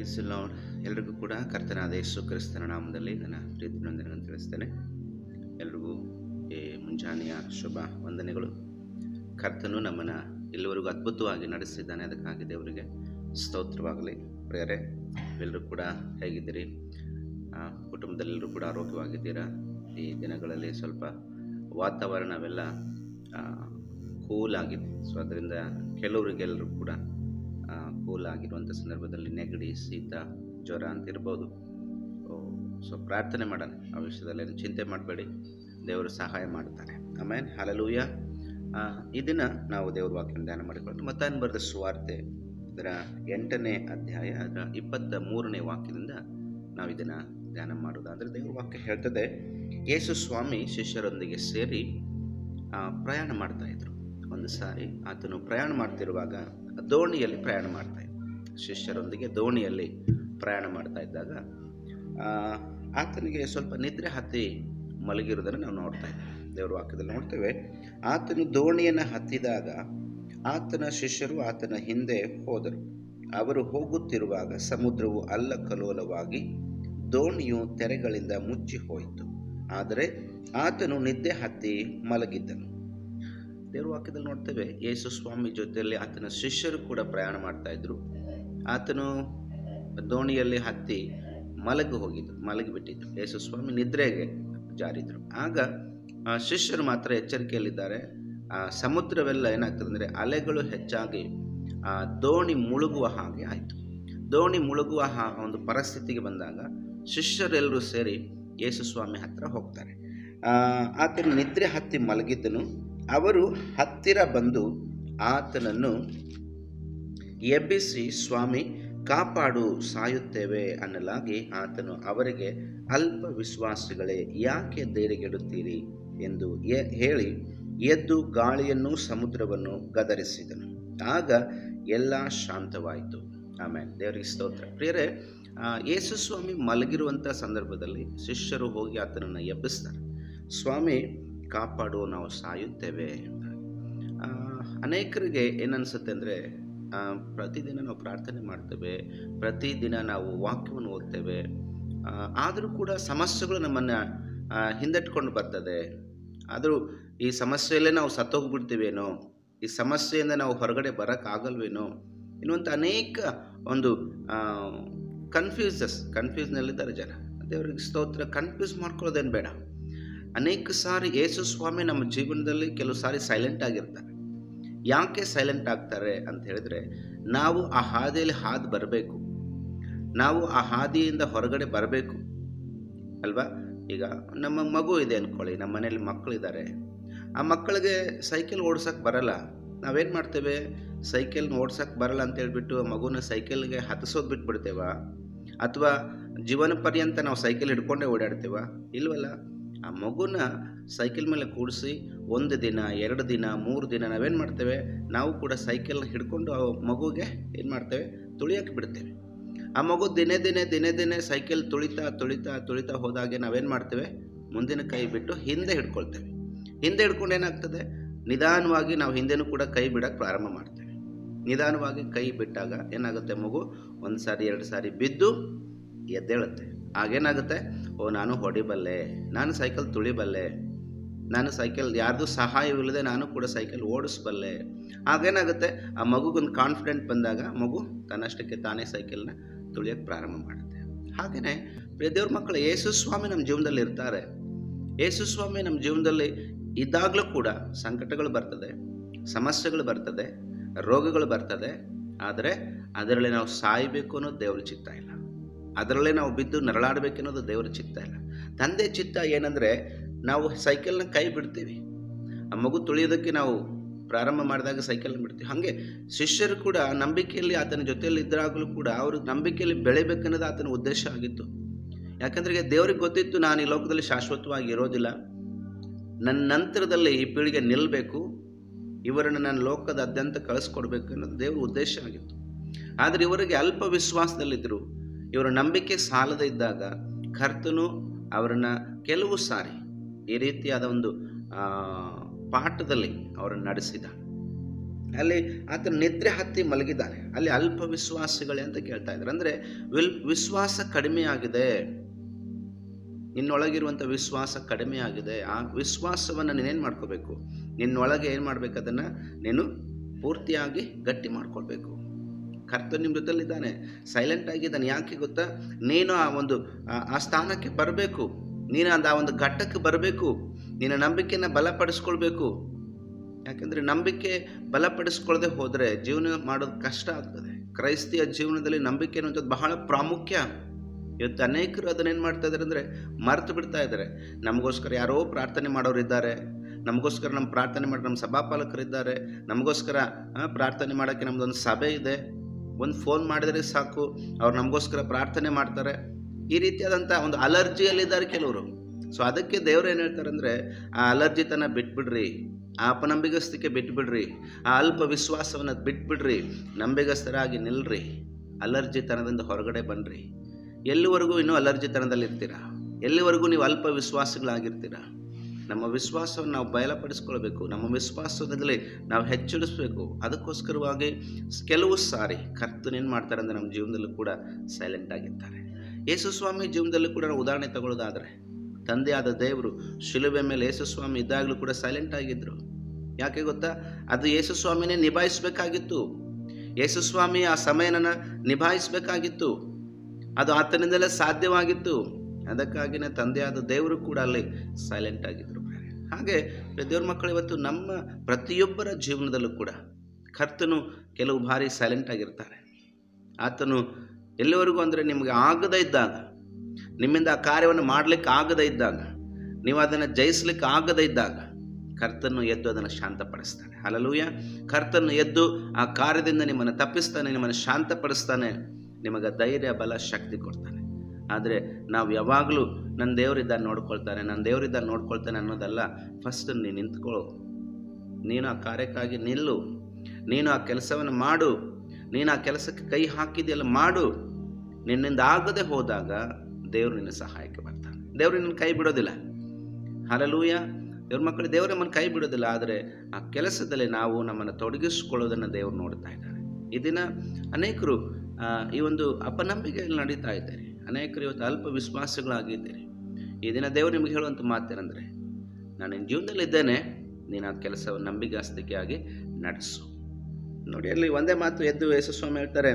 Price ಎಲ್ರಿಗೂ ಕೂಡ ಕರ್ತನಾದ ಯೇಸು ಕ್ರಿಸ್ತನ ನಾಮದಲ್ಲಿ ನನ್ನ ಪ್ರೀತಿ ವಂದನೆಗಳನ್ನು ತಿಳಿಸ್ತೇನೆ. ಎಲ್ರಿಗೂ ಈ ಮುಂಜಾನೆಯ ಶುಭ ವಂದನೆಗಳು. ಕರ್ತನು ನಮ್ಮನ್ನು ಇಲ್ಲಿವರೆಗೂ ಅದ್ಭುತವಾಗಿ ನಡೆಸಿದ್ದಾನೆ. ಅದಕ್ಕಾಗಿ ದೇವರಿಗೆ ಸ್ತೋತ್ರವಾಗಲಿ. ಪ್ರೇರೆ ಎಲ್ಲರೂ ಕೂಡ ಹೇಗಿದ್ದೀರಿ? ಕುಟುಂಬದಲ್ಲೆಲ್ಲರೂ ಕೂಡ ಆರೋಗ್ಯವಾಗಿದ್ದೀರಾ? ಈ ದಿನಗಳಲ್ಲಿ ಸ್ವಲ್ಪ ವಾತಾವರಣವೆಲ್ಲ ಕೂಲ್ ಆಗಿದೆ. ಸೊ, ಅದರಿಂದ ಕೆಲವರಿಗೆಲ್ಲರೂ ಕೂಡ ಕೂಲ್ ಆಗಿರುವಂಥ ಸಂದರ್ಭದಲ್ಲಿ ನೆಗಡಿ, ಶೀತ, ಜ್ವರ ಅಂತ ಇರ್ಬೋದು. ಸೊ ಪ್ರಾರ್ಥನೆ ಮಾಡೋಣ. ಆ ವಿಷಯದಲ್ಲಿ ಏನು ಚಿಂತೆ ಮಾಡಬೇಡಿ. ದೇವರು ಸಹಾಯ ಮಾಡ್ತಾನೆ ಆಮೇಲೆ ಹಲಲೂಯ ಈ ದಿನ ನಾವು ದೇವ್ರ ವಾಕ್ಯವನ್ನು ಧ್ಯಾನ ಮಾಡಿಕೊಂಡು ಮತ್ತಾನ್ ಬರೆದ ಸುವಾರ್ತೆ ಅದರ ಎಂಟನೇ ಅಧ್ಯಾಯ, ಅದರ ಇಪ್ಪತ್ತ ಮೂರನೇ ವಾಕ್ಯದಿಂದ ನಾವು ಇದನ್ನು ಧ್ಯಾನ ಮಾಡೋದಾದರೆ ದೇವ್ರ ವಾಕ್ಯ ಹೇಳ್ತದೆ, ಯೇಸು ಸ್ವಾಮಿ ಶಿಷ್ಯರೊಂದಿಗೆ ಸೇರಿ ಪ್ರಯಾಣ ಮಾಡ್ತಾ ಇದ್ರು. ಒಂದು ಸಾರಿ ಆತನು ಪ್ರಯಾಣ ಮಾಡ್ತಿರುವಾಗ ದೋಣಿಯಲ್ಲಿ ಪ್ರಯಾಣ ಮಾಡ್ತಾ ಶಿಷ್ಯರೊಂದಿಗೆ ದೋಣಿಯಲ್ಲಿ ಪ್ರಯಾಣ ಮಾಡ್ತಾ ಇದ್ದಾಗ ಆತನಿಗೆ ಸ್ವಲ್ಪ ನಿದ್ರೆ ಹತ್ತಿ ಮಲಗಿರೋದನ್ನು ನಾವು ನೋಡ್ತಾ ಇದ್ದೇವೆ ದೇವರ ವಾಕ್ಯದಲ್ಲಿ ನೋಡ್ತೇವೆ, ಆತನು ದೋಣಿಯನ್ನು ಹತ್ತಿದಾಗ ಆತನ ಶಿಷ್ಯರು ಆತನ ಹಿಂದೆ ಹೋದರು. ಅವರು ಹೋಗುತ್ತಿರುವಾಗ ಸಮುದ್ರವು ಅಲ್ಲ ಕಲೋಲವಾಗಿ ದೋಣಿಯು ತೆರೆಗಳಿಂದ ಮುಚ್ಚಿ ಹೋಯಿತು. ಆದರೆ ಆತನು ನಿದ್ದೆ ಹತ್ತಿ ಮಲಗಿದ್ದನು. ದೇವ್ರ ವಾಕ್ಯದಲ್ಲಿ ನೋಡ್ತೇವೆ ಯೇಸು ಸ್ವಾಮಿ ಜೊತೆಯಲ್ಲಿ ಆತನ ಶಿಷ್ಯರು ಕೂಡ ಪ್ರಯಾಣ ಮಾಡ್ತಾ ಇದ್ರು. ಆತನು ದೋಣಿಯಲ್ಲಿ ಹತ್ತಿ ಮಲಗಿ ಹೋಗಿದ್ದು ಮಲಗಿಬಿಟ್ಟಿದ್ರು ಯೇಸು ಸ್ವಾಮಿ ನಿದ್ರೆಗೆ ಜಾರಿದ್ರು. ಆಗ ಆ, ಶಿಷ್ಯರು ಮಾತ್ರ ಎಚ್ಚರಿಕೆಯಲ್ಲಿದ್ದಾರೆ. ಆ ಸಮುದ್ರವೆಲ್ಲ ಏನಾಗ್ತದೆ ಅಂದರೆ ಅಲೆಗಳು ಹೆಚ್ಚಾಗಿ ಆ ದೋಣಿ ಮುಳುಗುವ ಹಾಗೆ ಆಯಿತು. ದೋಣಿ ಮುಳುಗುವ ಹಾ ಒಂದು ಪರಿಸ್ಥಿತಿಗೆ ಬಂದಾಗ ಶಿಷ್ಯರೆಲ್ಲರೂ ಸೇರಿ ಯೇಸು ಸ್ವಾಮಿ ಹತ್ರ ಹೋಗ್ತಾರೆ. ಆ, ಆತನು ನಿದ್ರೆ ಹತ್ತಿ ಮಲಗಿದ್ದನು. ಅವರು ಹತ್ತಿರ ಬಂದು ಆತನನ್ನು ಎಬ್ಬಿಸಿ, ಸ್ವಾಮಿ, ಕಾಪಾಡು, ಸಾಯುತ್ತೇವೆ ಅನ್ನಲಾಗಿ ಆತನು ಅವರಿಗೆ, ಅಲ್ಪ ವಿಶ್ವಾಸಿಗಳೇ, ಯಾಕೆ ಧೈರ್ಯಗೆಡುತ್ತೀರಿ ಎಂದು ಹೇಳಿ ಎದ್ದು ಗಾಳಿಯನ್ನು ಸಮುದ್ರವನ್ನು ಗದರಿಸಿದನು. ಆಗ ಎಲ್ಲ ಶಾಂತವಾಯಿತು. ಆಮೇಲೆ ದೇವರಿಗೆ ಸ್ತೋತ್ರ. ಪ್ರಿಯರೇ ಯೇಸು ಸ್ವಾಮಿ ಮಲಗಿರುವಂಥ ಸಂದರ್ಭದಲ್ಲಿ ಶಿಷ್ಯರು ಹೋಗಿ ಆತನನ್ನು ಎಬ್ಬಿಸ್ತಾರೆ. ಸ್ವಾಮಿ ಕಾಪಾಡು ನಾವು ಸಾಯುತ್ತೇವೆ ಅನೇಕರಿಗೆ ಏನನ್ಸುತ್ತೆ ಅಂದರೆ ಪ್ರತಿದಿನ ನಾವು ಪ್ರಾರ್ಥನೆ ಮಾಡ್ತೇವೆ, ಪ್ರತಿದಿನ ನಾವು ವಾಕ್ಯವನ್ನು ಓದ್ತೇವೆ. ಆದರೂ ಕೂಡ ಸಮಸ್ಯೆಗಳು ನಮ್ಮನ್ನು ಹಿಂದಟ್ಕೊಂಡು ಬರ್ತದೆ. ಆದರೂ ಈ ಸಮಸ್ಯೆಯಲ್ಲೇ ನಾವು ಸತ್ತೋಗ್ಬಿಡ್ತೀವೇನೋ, ಈ ಸಮಸ್ಯೆಯಿಂದ ನಾವು ಹೊರಗಡೆ ಬರೋಕ್ಕಾಗಲ್ವೇನೋ ಇನ್ನುವಂಥ ಅನೇಕ ಒಂದು ಕನ್ಫ್ಯೂಸಸ್ ಕನ್ಫ್ಯೂಸ್ನಲ್ಲಿದ್ದಾರೆ ಜನ. ದೇವರಿಗೆ ಸ್ತೋತ್ರ ಕನ್ಫ್ಯೂಸ್ ಮಾಡ್ಕೊಳ್ಳೋದೇನು ಬೇಡ. ಅನೇಕ ಸಾರಿ ಯೇಸು ಸ್ವಾಮಿ ನಮ್ಮ ಜೀವನದಲ್ಲಿ ಕೆಲವು ಸಾರಿ ಸೈಲೆಂಟ್ ಆಗಿರ್ತಾರೆ. ಯಾಕೆ ಸೈಲೆಂಟ್ ಆಗ್ತಾರೆ ಅಂತ ಹೇಳಿದ್ರೆ, ನಾವು ಆ ಹಾದಿಯಲ್ಲಿ ಹಾದು ಬರಬೇಕು. ನಾವು ಆ ಹಾದಿಯಿಂದ ಹೊರಗಡೆ ಬರಬೇಕು. ಅಲ್ವಾ? ಈಗ ನಮ್ಮ ಮಗು ಇದೆ ಅಂದ್ಕೊಳ್ಳಿ ನಮ್ಮ ಮನೇಲಿ ಮಕ್ಕಳಿದ್ದಾರೆ. ಆ ಮಕ್ಕಳಿಗೆ ಸೈಕಲ್ ಓಡ್ಸೋಕ್ಕೆ ಬರಲ್ಲ. ನಾವೇನು ಮಾಡ್ತೇವೆ? ಸೈಕಲ್ನ ಓಡ್ಸೋಕ್ಕೆ ಬರಲ್ಲ ಅಂತ ಹೇಳ್ಬಿಟ್ಟು ಆ ಮಗುನ ಸೈಕಲ್ಗೆ ಹತ್ತಿಸೋದು ಬಿಟ್ಬಿಡ್ತೇವ? ಅಥವಾ ಜೀವನ ಪರ್ಯಂತ ನಾವು ಸೈಕಲ್ ಹಿಡ್ಕೊಂಡೇ ಓಡಾಡ್ತೇವ? ಇಲ್ವಲ್ಲ? ಆ ಮಗುನ ಸೈಕಲ್ ಮೇಲೆ ಕೂಡಿಸಿ ಒಂದು ದಿನ, ಎರಡು ದಿನ, ಮೂರು ದಿನ ನಾವೇನು ಮಾಡ್ತೇವೆ? ನಾವು ಕೂಡ ಸೈಕಲ್ ಹಿಡ್ಕೊಂಡು ಆ ಮಗುಗೆ ಏನು ಮಾಡ್ತೇವೆ? ತುಳಿಯೋಕೆ ಬಿಡ್ತೇವೆ. ಆ ಮಗು ದಿನೇ ದಿನೇ ದಿನೇ ದಿನೇ ಸೈಕಲ್ ತುಳಿತಾ ತುಳಿತಾ ತುಳಿತಾ ಹೋದಾಗೆ ನಾವೇನು ಮಾಡ್ತೇವೆ? ಮುಂದಿನ ಕೈ ಬಿಟ್ಟು ಹಿಂದೆ ಹಿಡ್ಕೊಳ್ತೇವೆ. ಹಿಂದೆ ಹಿಡ್ಕೊಂಡು ಏನಾಗ್ತದೆ? ನಿಧಾನವಾಗಿ ನಾವು ಹಿಂದೆನೂ ಕೂಡ ಕೈ ಬಿಡೋಕ್ಕೆ ಪ್ರಾರಂಭ ಮಾಡ್ತೇವೆ. ನಿಧಾನವಾಗಿ ಕೈ ಬಿಟ್ಟಾಗ ಏನಾಗುತ್ತೆ ಮಗು? ಒಂದು ಸಾರಿ ಎರಡು ಸಾರಿ ಬಿದ್ದು ಎದ್ದೇಳುತ್ತೆ. ಆಗೇನಾಗುತ್ತೆ? ಓ, ನಾನು ಹೊಡಿಬಲ್ಲೆ, ನಾನು ಸೈಕಲ್ ತುಳಿಬಲ್ಲೆ, ನಾನು ಸೈಕಲ್ ಯಾರ್ದು ಸಹಾಯವಿಲ್ಲದೆ ನಾನು ಕೂಡ ಸೈಕಲ್ ಓಡಿಸ್ಬಲ್ಲೆ. ಆಗೇನಾಗುತ್ತೆ? ಆ ಮಗುಗೊಂದು ಕಾನ್ಫಿಡೆಂಟ್ ಬಂದಾಗ ಮಗು ತನ್ನಷ್ಟಕ್ಕೆ ತಾನೇ ಸೈಕಲ್ನ ತುಳಿಯೋಕ್ಕೆ ಪ್ರಾರಂಭ ಮಾಡುತ್ತೆ. ಹಾಗೆಯೇ ಪ್ರದೇವ್ರ ಮಕ್ಕಳು ಯೇಸು ಸ್ವಾಮಿ ನಮ್ಮ ಜೀವನದಲ್ಲಿ ಇರ್ತಾರೆ. ಯೇಸು ಸ್ವಾಮಿ ನಮ್ಮ ಜೀವನದಲ್ಲಿ ಇದ್ದಾಗಲೂ ಕೂಡ ಸಂಕಟಗಳು ಬರ್ತದೆ, ಸಮಸ್ಯೆಗಳು ಬರ್ತದೆ, ರೋಗಗಳು ಬರ್ತದೆ. ಆದರೆ ಅದರಲ್ಲಿ ನಾವು ಸಾಯಬೇಕು ಅನ್ನೋದು ದೇವರು ಚಿತ್ತ ಇಲ್ಲ. ಅದರಲ್ಲೇ ನಾವು ಬಿದ್ದು ನರಳಾಡಬೇಕೆನ್ನೋದು ದೇವರ ಚಿತ್ತ ಇಲ್ಲ ತಂದೆ ಚಿತ್ತ ಏನಂದರೆ ನಾವು ಸೈಕಲ್ನ ಕೈ ಬಿಡ್ತೀವಿ. ಆ ಮಗು ತುಳಿಯೋದಕ್ಕೆ ನಾವು ಪ್ರಾರಂಭ ಮಾಡಿದಾಗ ಸೈಕಲ್ ಬಿಡ್ತೀವಿ. ಹಾಗೆ ಶಿಷ್ಯರು ಕೂಡ ನಂಬಿಕೆಯಲ್ಲಿ ಆತನ ಜೊತೆಯಲ್ಲಿ ಇದ್ದಾಗಲೂ ಕೂಡ ಅವರು ನಂಬಿಕೆಯಲ್ಲಿ ಬೆಳಿಬೇಕನ್ನೋದು ಆತನ ಉದ್ದೇಶ ಆಗಿತ್ತು. ಯಾಕಂದ್ರೆ ದೇವ್ರಿಗೆ ಗೊತ್ತಿತ್ತು ನಾನು ಈ ಲೋಕದಲ್ಲಿ ಶಾಶ್ವತವಾಗಿ ಇರೋದಿಲ್ಲ. ನನ್ನ ನಂತರದಲ್ಲಿ ಈ ಪೀಳಿಗೆ ನಿಲ್ಲಬೇಕು ಇವರನ್ನು ನಾನು ಲೋಕದಾದ್ಯಂತ ಕಳಿಸ್ಕೊಡ್ಬೇಕು ಅನ್ನೋದು ದೇವ್ರ ಉದ್ದೇಶ ಆಗಿತ್ತು. ಆದರೆ ಇವರಿಗೆ ಅಲ್ಪ ವಿಶ್ವಾಸದಲ್ಲಿದ್ದರು ಇವರ ನಂಬಿಕೆ ಸಾಲದ ಇದ್ದಾಗ ಕರ್ತನು ಅವರನ್ನು ಕೆಲವು ಸಾರಿ ಈ ರೀತಿಯಾದ ಒಂದು ಪಾಠದಲ್ಲಿ ಅವರನ್ನು ನಡೆಸಿದ. ಅಲ್ಲಿ ಆತನ ನಿದ್ರೆ ಹತ್ತಿ ಮಲಗಿದ್ದಾನೆ. ಅಲ್ಲಿ ಅಲ್ಪ ವಿಶ್ವಾಸಗಳೇ ಅಂತ ಕೇಳ್ತಾ ಇದ್ದಾರೆ ಅಂದರೆ ವಿಲ್, ವಿಶ್ವಾಸ ಕಡಿಮೆ ಆಗಿದೆ. ನಿನ್ನೊಳಗಿರುವಂಥ ವಿಶ್ವಾಸ ಕಡಿಮೆ ಆಗಿದೆ. ಆ ವಿಶ್ವಾಸವನ್ನು ನೀನೇನು ಮಾಡ್ಕೋಬೇಕು? ನಿನ್ನೊಳಗೆ ಏನು ಮಾಡಬೇಕು? ಅದನ್ನು ನೀನು ಪೂರ್ತಿಯಾಗಿ ಗಟ್ಟಿ ಮಾಡ್ಕೊಳ್ಬೇಕು. ಕರ್ತ ನಿಮ್ಮ ಜೊತೆಲಿದ್ದಾನೆ ಸೈಲೆಂಟ್ ಆಗಿದ್ದಾನೆ ಯಾಕೆ ಗೊತ್ತಾ? ನೀನು ಆ ಒಂದು ಆ- ಸ್ಥಾನಕ್ಕೆ ಬರಬೇಕು. ನೀನು ಅಂದ ಆ ಒಂದು ಘಟ್ಟಕ್ಕೆ ಬರಬೇಕು. ನಿನ್ನ ನಂಬಿಕೆಯನ್ನು ಬಲಪಡಿಸ್ಕೊಳ್ಬೇಕು. ಯಾಕೆಂದರೆ ನಂಬಿಕೆ ಬಲಪಡಿಸ್ಕೊಳ್ಳದೆ ಹೋದರೆ ಜೀವನ ಮಾಡೋದು ಕಷ್ಟ ಆಗ್ತದೆ. ಕ್ರೈಸ್ತಿಯ ಜೀವನದಲ್ಲಿ ನಂಬಿಕೆ ಅನ್ನುವಂಥದ್ದು ಬಹಳ ಪ್ರಾಮುಖ್ಯ. ಇವತ್ತು ಅನೇಕರು ಅದನ್ನೇನು ಮಾಡ್ತಾ ಇದ್ದಾರೆ ಅಂದರೆ ಮರೆತು ಬಿಡ್ತಾ ಇದ್ದಾರೆ. ನಮಗೋಸ್ಕರ ಯಾರೋ ಪ್ರಾರ್ಥನೆ ಮಾಡೋರು ಇದ್ದಾರೆ. ನಮಗೋಸ್ಕರ ನಮ್ಮ ಪ್ರಾರ್ಥನೆ ಮಾಡಿ ನಮ್ಮ ಸಭಾಪಾಲಕರಿದ್ದಾರೆ ನಮಗೋಸ್ಕರ ಪ್ರಾರ್ಥನೆ ಮಾಡೋಕ್ಕೆ ನಮ್ಮದೊಂದು ಸಭೆ ಇದೆ. ಒಂದು ಫೋನ್ ಮಾಡಿದರೆ ಸಾಕು, ಅವ್ರು ನಮಗೋಸ್ಕರ ಪ್ರಾರ್ಥನೆ ಮಾಡ್ತಾರೆ. ಈ ರೀತಿಯಾದಂಥ ಒಂದು ಅಲರ್ಜಿಯಲ್ಲಿದ್ದಾರೆ ಕೆಲವರು. ಸೊ ಅದಕ್ಕೆ ದೇವ್ರು ಏನು ಹೇಳ್ತಾರೆ ಅಂದರೆ ಆ ಅಲರ್ಜಿತನ ಬಿಟ್ಬಿಡ್ರಿ. ಆ ಅಪನಂಬಿಗಸ್ತಿಕೆ ಬಿಟ್ಬಿಡ್ರಿ. ಆ ಅಲ್ಪ ವಿಶ್ವಾಸವನ್ನು ಬಿಟ್ಬಿಡ್ರಿ. ನಂಬಿಗಸ್ತರಾಗಿ ನಿಲ್ರಿ. ಅಲರ್ಜಿತನದಿಂದ ಹೊರಗಡೆ ಬನ್ನಿರಿ ಎಲ್ಲಿವರೆಗೂ ಇನ್ನೂ ಅಲರ್ಜಿತನದಲ್ಲಿ ಇರ್ತೀರಾ ಎಲ್ಲಿವರೆಗೂ ನೀವು ಅಲ್ಪ ವಿಶ್ವಾಸಗಳಾಗಿರ್ತೀರಾ? ನಮ್ಮ ವಿಶ್ವಾಸವನ್ನು ನಾವು ಬಯಲಪಡಿಸ್ಕೊಳ್ಬೇಕು. ನಮ್ಮ ವಿಶ್ವಾಸದಲ್ಲಿ ನಾವು ಹೆಚ್ಚಿಡಿಸ್ಬೇಕು ಅದಕ್ಕೋಸ್ಕರವಾಗಿ ಕೆಲವು ಸಾರಿ ಕರ್ತನೇನು ಮಾಡ್ತಾರೆ ಅಂದರೆ ನಮ್ಮ ಜೀವನದಲ್ಲೂ ಕೂಡ ಸೈಲೆಂಟ್ ಆಗಿರ್ತಾರೆ. ಯೇಸುಸ್ವಾಮಿ ಜೀವನದಲ್ಲೂ ಕೂಡ ನಾವು ಉದಾಹರಣೆ ತಗೊಳ್ಳೋದಾದರೆ, ತಂದೆಯಾದ ದೇವರು ಶಿಲುಬೆ ಮೇಲೆ ಯೇಸುಸ್ವಾಮಿ ಇದ್ದಾಗಲೂ ಕೂಡ ಸೈಲೆಂಟ್ ಆಗಿದ್ದರು ಯಾಕೆ ಗೊತ್ತಾ? ಅದು ಯೇಸುಸ್ವಾಮಿನೇ ನಿಭಾಯಿಸಬೇಕಾಗಿತ್ತು. ಯೇಸುಸ್ವಾಮಿ ಆ ಸಮಯನ ನಿಭಾಯಿಸಬೇಕಾಗಿತ್ತು. ಅದು ಆತನಿಂದಲೇ ಸಾಧ್ಯವಾಗಿತ್ತು. ಅದಕ್ಕಾಗಿನೇ ತಂದೆಯಾದ ದೇವರು ಕೂಡ ಅಲ್ಲಿ ಸೈಲೆಂಟ್ ಆಗಿದ್ದರು ಹಾಗೆ ದೇವ್ರ ಮಕ್ಕಳು ಇವತ್ತು ನಮ್ಮ ಪ್ರತಿಯೊಬ್ಬರ ಜೀವನದಲ್ಲೂ ಕೂಡ ಕರ್ತನು ಕೆಲವು ಬಾರಿ ಸೈಲೆಂಟ್ ಆಗಿರ್ತಾರೆ. ಆತನು ಎಲ್ಲಿವರೆಗೂ ಅಂದರೆ ನಿಮಗೆ ಆಗದೇ ಇದ್ದಾಗ, ನಿಮ್ಮಿಂದ ಆ ಕಾರ್ಯವನ್ನು ಮಾಡಲಿಕ್ಕೆ ಆಗದೇ ಇದ್ದಾಗ, ನೀವು ಅದನ್ನು ಜಯಿಸ್ಲಿಕ್ಕೆ ಆಗದೇ ಇದ್ದಾಗ ಕರ್ತನ್ನು ಎದ್ದು ಅದನ್ನು ಶಾಂತಪಡಿಸ್ತಾನೆ. ಹಲಲೂಯ ಕರ್ತನ್ನು ಎದ್ದು ಆ ಕಾರ್ಯದಿಂದ ನಿಮ್ಮನ್ನು ತಪ್ಪಿಸ್ತಾನೆ, ನಿಮ್ಮನ್ನು ಶಾಂತಪಡಿಸ್ತಾನೆ, ನಿಮಗೆ ಧೈರ್ಯ, ಬಲ, ಶಕ್ತಿ ಕೊಡ್ತಾನೆ. ಆದರೆ ನಾವು ಯಾವಾಗಲೂ ನನ್ನ ದೇವರಿದ್ದ ನೋಡ್ಕೊಳ್ತಾನೆ ನನ್ನ ದೇವರಿದ್ದಾನೆ ನೋಡ್ಕೊಳ್ತಾನೆ ಅನ್ನೋದಲ್ಲ ಫಸ್ಟ್ ನೀನು ನಿಂತ್ಕೊಳ್ಳು. ನೀನು ಆ ಕಾರ್ಯಕ್ಕಾಗಿ ನಿಲ್ಲು. ನೀನು ಆ ಕೆಲಸವನ್ನು ಮಾಡು. ನೀನು ಆ ಕೆಲಸಕ್ಕೆ ಕೈ ಹಾಕಿದೆಯಲ್ಲ ಮಾಡು. ನಿನ್ನಿಂದ ಆಗದೆ ಹೋದಾಗ ದೇವರು ನಿನ್ನ ಸಹಾಯಕ್ಕೆ ಬರ್ತಾನೆ. ದೇವರು ನಿನ್ನ ಕೈ ಬಿಡೋದಿಲ್ಲ. ಹಲಲೂಯ ದೇವ್ರ ಮಕ್ಕಳು ದೇವರು ನಮ್ಮನ್ನು ಕೈ ಬಿಡೋದಿಲ್ಲ, ಆದರೆ ಆ ಕೆಲಸದಲ್ಲಿ ನಾವು ನಮ್ಮನ್ನು ತೊಡಗಿಸ್ಕೊಳ್ಳೋದನ್ನು ದೇವರು ನೋಡ್ತಾ ಇದ್ದಾರೆ. ಇದನ್ನು ದಿನ ಅನೇಕರು ಈ ಒಂದು ಅಪನಂಬಿಕೆಯಲ್ಲಿ ನಡೀತಾ ಇದ್ದಾರೆ. ಅನೇಕರು ಇವತ್ತು ಅಲ್ಪ ವಿಶ್ವಾಸಗಳಾಗಿದ್ದೀರಿ. ಈ ದಿನ ದೇವರು ನಿಮಗೆ ಹೇಳುವಂಥ ಮಾತೇನೆಂದರೆ, ನಾನು ನಿನ್ನ ಜೀವನದಲ್ಲಿದ್ದೇನೆ ನೀನು ಆ ಕೆಲಸವನ್ನು ನಂಬಿಗಾಸ್ತಿಕೆಯಾಗಿ ನಡೆಸು. ನೋಡಿ, ಅಲ್ಲಿ ಒಂದೇ ಮಾತು ಎದ್ದು ಯಶಸ್ವಾಮಿ ಹೇಳ್ತಾರೆ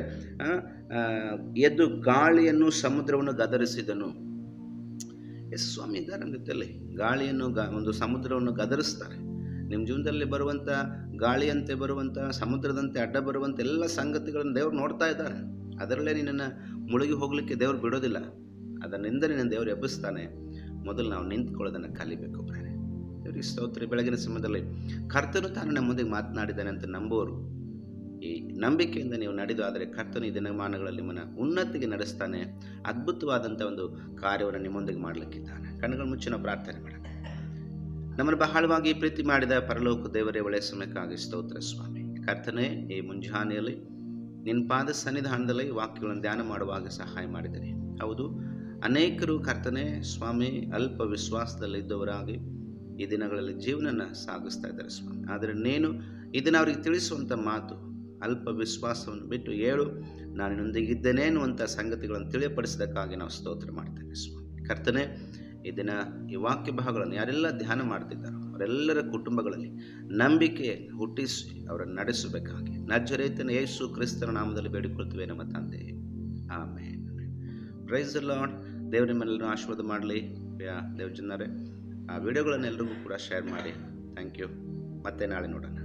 ಎದ್ದು ಗಾಳಿಯನ್ನು ಸಮುದ್ರವನ್ನು ಗದರಿಸಿದನು. ಯಶಸ್ವಾಮಿ ಇದ್ದಾರೆ ನಮ್ಮ ಜೊತೆಯಲ್ಲಿ. ಗಾಳಿಯನ್ನು ಗ, ಒಂದು ಸಮುದ್ರವನ್ನು ಗದರಿಸ್ತಾರೆ. ನಿಮ್ಮ ಜೀವನದಲ್ಲಿ ಬರುವಂಥ ಗಾಳಿಯಂತೆ ಬರುವಂಥ ಸಮುದ್ರದಂತೆ ಅಡ್ಡ ಬರುವಂಥ ಎಲ್ಲ ಸಂಗತಿಗಳನ್ನು ದೇವರು ನೋಡ್ತಾ ಇದ್ದಾರೆ. ಅದರಲ್ಲೇ ನಿನ್ನನ್ನು ಮುಳುಗಿ ಹೋಗಲಿಕ್ಕೆ ದೇವರು ಬಿಡೋದಿಲ್ಲ. ಅದನ್ನಿಂದ ನಿನ್ನ ದೇವರು ಎಬ್ಬಿಸ್ತಾನೆ. ಮೊದಲು ನಾವು ನಿಂತ್ಕೊಳ್ಳೋದನ್ನು ಕಲಿಬೇಕು ಬೇರೆ ದೇವರಿಗೆ ಸ್ತೋತ್ರ. ಬೆಳಗಿನ ಸಮಯದಲ್ಲಿ ಕರ್ತನು ತಾನು ಮುಂದೆ ಮಾತನಾಡಿದ್ದಾನೆ ಅಂತ ನಂಬೋರು ಈ ನಂಬಿಕೆಯಿಂದ ನೀವು ನಡೆದು ಆದರೆ ಕರ್ತನು ಈ ದಿನಮಾನಗಳಲ್ಲಿ ನಿಮ್ಮನ್ನು ಉನ್ನತಿಗೆ ನಡೆಸ್ತಾನೆ. ಅದ್ಭುತವಾದಂಥ ಒಂದು ಕಾರ್ಯವನ್ನು ನಿಮ್ಮೊಂದಿಗೆ ಮಾಡಲಿಕ್ಕಿದ್ದಾನೆ. ಕಣ್ಣುಗಳು ಮುಚ್ಚಿನ ಪ್ರಾರ್ಥನೆ ಮಾಡೋಣ. ನಮ್ಮನ್ನು ಬಹಳವಾಗಿ ಪ್ರೀತಿ ಮಾಡಿದ ಪರಲೋಕ ದೇವರೇ, ಒಳ್ಳೆಯ ಸಮಯಕ್ಕಾಗಿ ಸ್ತೋತ್ರ ಸ್ವಾಮಿ. ಕರ್ತನೇ, ಈ ಮುಂಜಾನೆಯಲ್ಲಿ ನಿನ್ನ ಪಾದ ಸನ್ನಿಧಾನದಲ್ಲಿ ವಾಕ್ಯಗಳನ್ನು ಧ್ಯಾನ ಮಾಡುವಾಗ ಸಹಾಯ ಮಾಡಿದರೆ. ಹೌದು, ಅನೇಕರು ಕರ್ತನೆ, ಸ್ವಾಮಿ, ಅಲ್ಪ ವಿಶ್ವಾಸದಲ್ಲಿ ಇದ್ದವರಾಗಿ ಈ ದಿನಗಳಲ್ಲಿ ಜೀವನನ ಸಾಗಿಸ್ತಾ ಇದ್ದಾರೆ ಸ್ವಾಮಿ. ಆದರೆ ನೀನು ಇದನ್ನು ಅವರಿಗೆ ತಿಳಿಸುವಂಥ ಮಾತು, ಅಲ್ಪ ವಿಶ್ವಾಸವನ್ನು ಬಿಟ್ಟು ಏಳು, ನಾನು ನಿನ್ನೊಂದಿಗೆ ಇದ್ದೇನೆ ಅನ್ನುವಂಥ ಸಂಗತಿಗಳನ್ನು ತಿಳಿಯಪಡಿಸಿದಕ್ಕಾಗಿ ನಾವು ಸ್ತೋತ್ರ ಮಾಡ್ತೇವೆ ಸ್ವಾಮಿ. ಕರ್ತನೆ, ಈ ದಿನ ಈ ವಾಕ್ಯ ಭಾಗಗಳನ್ನು ಯಾರೆಲ್ಲ ಧ್ಯಾನ ಮಾಡ್ತಿದ್ದಾರೋ ಅವರೆಲ್ಲರ ಕುಟುಂಬಗಳಲ್ಲಿ ನಂಬಿಕೆ ಹುಟ್ಟಿಸಿ ಅವರನ್ನು ನಡೆಸಬೇಕಾಗಿ. ನಜರೇತನ ಯೇಸು ಕ್ರಿಸ್ತನ ನಾಮದಲ್ಲಿ ಬೇಡಿಕೊಳ್ತೇವೆ ನಮ್ಮ ತಂದೆ. ಆಮೇಲೆ ಪ್ರೈಸ್ ಲಾಡ್ ದೇವರ ನಿಮ್ಮೆಲ್ಲರೂ ಆಶೀರ್ವಾದ ಮಾಡಲಿ. ದೇವ್ರ ಜನರೇ ಆ ವಿಡಿಯೋಗಳನ್ನೆಲ್ಲರಿಗೂ ಕೂಡ ಶೇರ್ ಮಾಡಿ. ಥ್ಯಾಂಕ್ ಯು ಮತ್ತೆ ನಾಳೆ ನೋಡೋಣ.